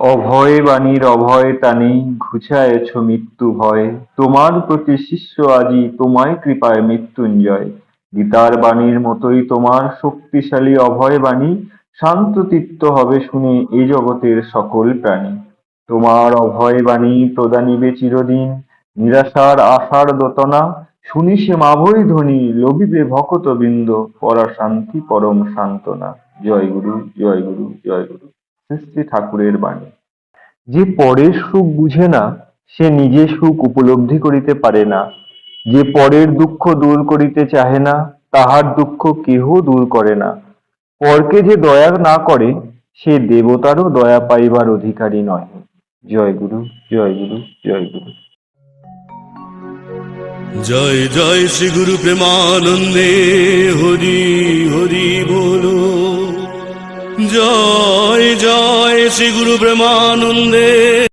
অভয় বাণীর অভয় টানে ঘুচায়েছ মৃত্যু ভয়। তোমার প্রতি শিষ্য আজি, তোমায় কৃপায় মৃত্যুঞ্জয়। গীতার বাণীর মতোই তোমার শক্তিশালী অভয় বাণী শান্তচিত্ত হবে শুনে এই জগতের সকল প্রাণী। তোমার অভয় বাণী প্রদানিবে চিরদিন, নিরাশার আশার দোতনা, শুনি সে মাভৈ ধ্বনি, লভিবে ভকত বৃন্দ পরা শান্তি পরম সান্ত্বনা। জয় গুরু জয় গুরু জয় গুরু। শ্রী শ্রী ঠাকুরের বাণী। যে পরের সুখ বুঝে না, সে নিজে সুখ উপলব্ধি করিতে পারে না। যে পরের দুঃখ দূর করিতে চাহে না, তাহার দুঃখ কেহ দূর করে না। পরকে যে দয়া না করে, সে দেবতারও দয়া পাইবার অধিকারী নয় জয় গুরু জয় গুরু জয় গুরু। জয় জয় শ্রী গুরু প্রেমানন্দে হরি। জয় জয় শ্রী গুরু প্রেমানন্দে